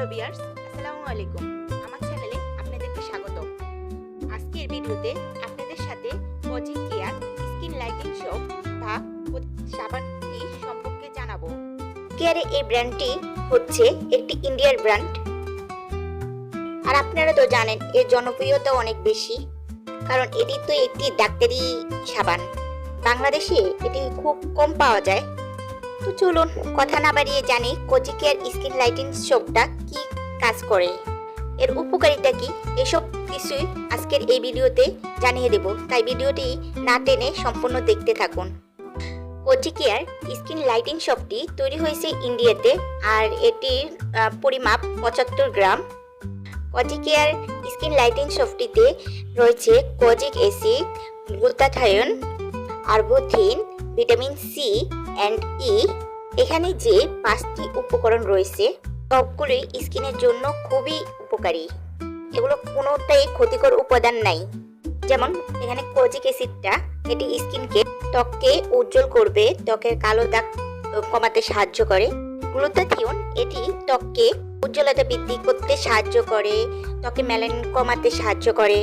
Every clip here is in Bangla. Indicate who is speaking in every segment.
Speaker 1: হ্যালো বিয়ার্স আসসালামু আলাইকুম। আমার চ্যানেলে আপনাদেরকে স্বাগত। আজকের ভিডিওতে আপনাদের সাথে Kozi care skin lightening soap বা সাবানটি সম্পর্কে জানাব। কেয়ারের এই ব্র্যান্ডটি হচ্ছে একটি ইন্ডিয়ার ব্র্যান্ড আর আপনারা তো জানেন, এর জনপ্রিয়তা অনেক বেশি, কারণ এটি তো একটি ডাক্তারি সাবান। বাংলাদেশে এটি খুব কম পাওয়া যায়। তো চলুন, কথা না বাড়িয়ে জানি কোজি কেয়ার স্কিন লাইটিং সোপটা কি কাজ করে। এর উপকারিতা কি? এসব কিছুই আজকের এই ভিডিওতে জানিয়ে দেব। তাই ভিডিওটি না টেনে সম্পূর্ণ দেখতে থাকুন। কোজি কেয়ার স্কিন লাইটিং শপটি তৈরি হয়েছে ইন্ডিয়াতে আর এটির পরিমাপ পঁচাত্তর গ্রাম। কোজি কেয়ার স্কিন লাইটিং শপটিতে রয়েছে kojic acid glutathione arbutin, vitamin C and E. এখানে যে পাঁচটি উপকরণ রয়েছে সবগুলোই স্কিনের জন্য খুবই উপকারী। এগুলো কোনোটাই ক্ষতিকর উপাদান নাই। যেমন এখানে কোজিক অ্যাসিডটা, এটি স্কিনকে ত্বককে উজ্জ্বল করবে, ত্বকের কালো দাগ কমাতে সাহায্য করে। গ্লুটাথিয়ন এটি ত্বককে উজ্জ্বলতা বৃদ্ধি করতে সাহায্য করে, ত্বকে ম্যালানিন কমাতে সাহায্য করে।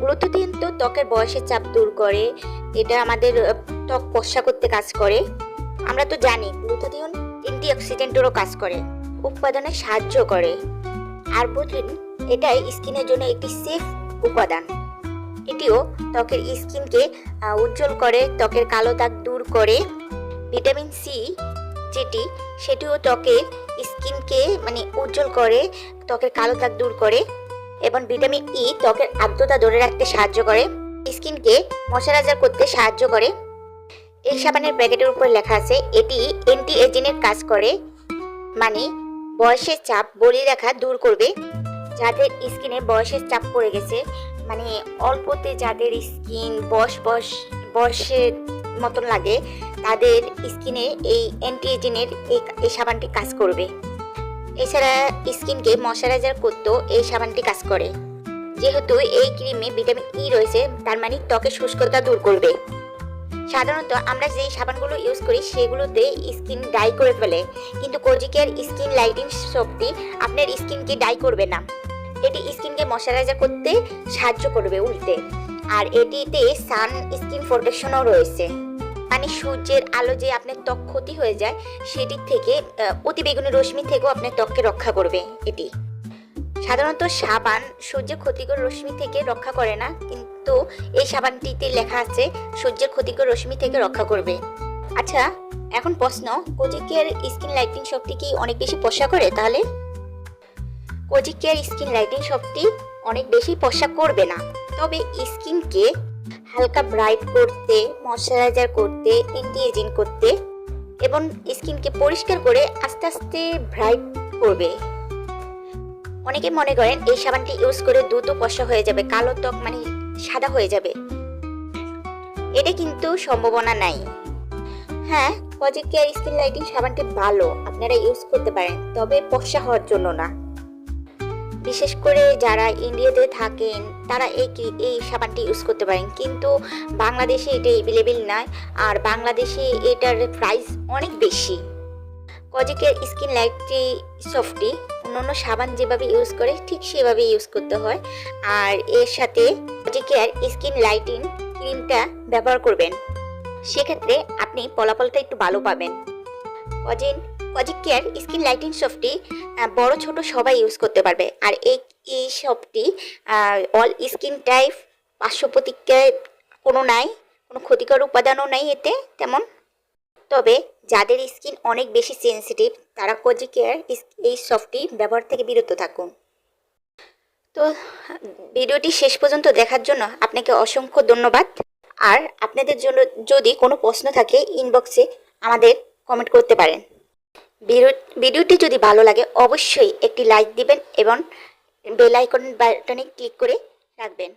Speaker 1: গ্লুটাথিয়ন তো ত্বকের বয়সের চাপ দূর করে, এটা আমাদের ত্বক ফর্সা করতে কাজ করে। আমরা তো জানি গ্লুটাথিয়ন অ্যান্টিঅক্সিডেন্টেরও কাজ করে। উৎপাদনে সাহায্য করে। আর আরবুথিন এটাই স্কিনের জন্য একটি সেফ উপাদান। এটিও ত্বকের স্কিনকে উজ্জ্বল করে, ত্বকের কালো দাগ দূর করে। ভিটামিন সি যেটি, সেটিও ত্বকের স্কিনকে মানে উজ্জ্বল করে, ত্বকের কালো দাগ দূর করে এবং ভিটামিন ই ত্বকের আর্দ্রতা ধরে রাখতে সাহায্য করে, স্কিনকে ময়শ্চারাইজার করতে সাহায্য করে। এই সাবানের প্যাকেটের উপর লেখা আছে, এটি অ্যান্টি এজিংয়ের কাজ করে মানে বয়সের চাপ বলিয়ে রাখা দূর করবে। যাদের স্কিনে বয়সের চাপ পড়ে গেছে মানে অল্পতে যাদের স্কিন বয়স বয়স, বয়সের মতন লাগে, তাদের স্কিনে এই অ্যান্টি এজিংয়ের এই এই সাবানটি কাজ করবে। এছাড়া স্কিনকে ময়শ্চারাইজার করতেও এই সাবানটি কাজ করে। যেহেতু এই ক্রিমে ভিটামিন ই রয়েছে, তার মানে ত্বকের শুষ্কতা দূর করবে। সাধারণত আমরা যেই সাবানগুলো ইউজ করি, সেগুলোতে স্কিন ডাই করে ফেলে। কিন্তু কোজিকেয়ার স্কিন লাইটিং সোপটি আপনার স্কিনকে ডাই করবে না। এটি স্কিনকে ময়শ্চারাইজার করতে সাহায্য করবে উল্টে। আর এটিতে সান স্কিন প্রোটেকশনও রয়েছে। মানে সূর্যের আলো যে আপনার ত্বক ক্ষতি হয়ে যায় সেটির থেকে অতিবেগুনি রশ্মি থেকেও আপনার ত্বককে রক্ষা করবে এটি। সাধারণত সাবান সূর্যের ক্ষতিকর রশ্মি থেকে রক্ষা করে না, কিন্তু এই সাবানটিতে লেখা আছে, সূর্যের ক্ষতিকর রশ্মি থেকে রক্ষা করবে। আচ্ছা এখন প্রশ্ন কোজিকেয়ার স্কিন লাইটিং শপটি কি অনেক বেশি পশা করে তাহলে? কোজিকেয়ার স্কিন লাইটিং শপটি অনেক বেশি পশা করবে না। তবে স্কিনকে হালকা ব্রাইট করতে, ময়শ্চারাইজার করতে অ্যান্টি এজিং করতে এবং স্কিনকে পরিষ্কার করে আস্তে আস্তে ব্রাইট করবে। অনেকে মনে করেন এই সাবানটি ইউজ করে দ্রুত পশা হয়ে যাবে, কালো ত্বক মানে সাদা হয়ে যাবে। এটা কিন্তু সম্ভাবনা নাই। হ্যাঁ পজিটিভ কেয়ার স্কিন লাইটিং সাবানটি ভালো, আপনারা ইউজ করতে পারেন, তবে পশা হওয়ার জন্য না। বিশেষ করে যারা ইন্ডিয়াতে থাকেন, তারা এই এই সাবানটি ইউজ করতে পারেন। কিন্তু বাংলাদেশে এটা এভেলেবেল নয় আর বাংলাদেশে এটার প্রাইস অনেক বেশি। কজিকের স্কিন লাইটটি সফটি অন্যান্য সাবান যেভাবে ইউজ করে, ঠিক সেভাবে ইউজ করতে হয়। আর এর সাথে কেয়ার স্কিন লাইটিং ক্রিমটা ব্যবহার করবেন। সেক্ষেত্রে আপনি ফলাফলটা একটু ভালো পাবেন। কজিন কজিক কেয়ার স্কিন লাইটিং সফটি বড় ছোট সবাই ইউজ করতে পারবে। আর এই এই সবটি অল স্কিন টাইপ পার্শ্ব প্রতিক্রিয়ায় কোনো নাই, কোনো ক্ষতিকর উপাদানও নাই এতে, তেমন তবে যাদের স্কিন অনেক বেশি সেনসিটিভ, তারা কোজি কেয়ার এই সফটটি ব্যবহার থেকে বিরত থাকুন। তো, ভিডিওটি শেষ পর্যন্ত দেখার জন্য আপনাকে অসংখ্য ধন্যবাদ। আর আপনাদের জন্য যদি কোনো প্রশ্ন থাকে ইনবক্সে আমাদের কমেন্ট করতে পারেন। ভিডিও- ভিডিওটি যদি ভালো লাগে, অবশ্যই একটি লাইক দিবেন এবং বেল আইকন বাটনে ক্লিক করে রাখবেন।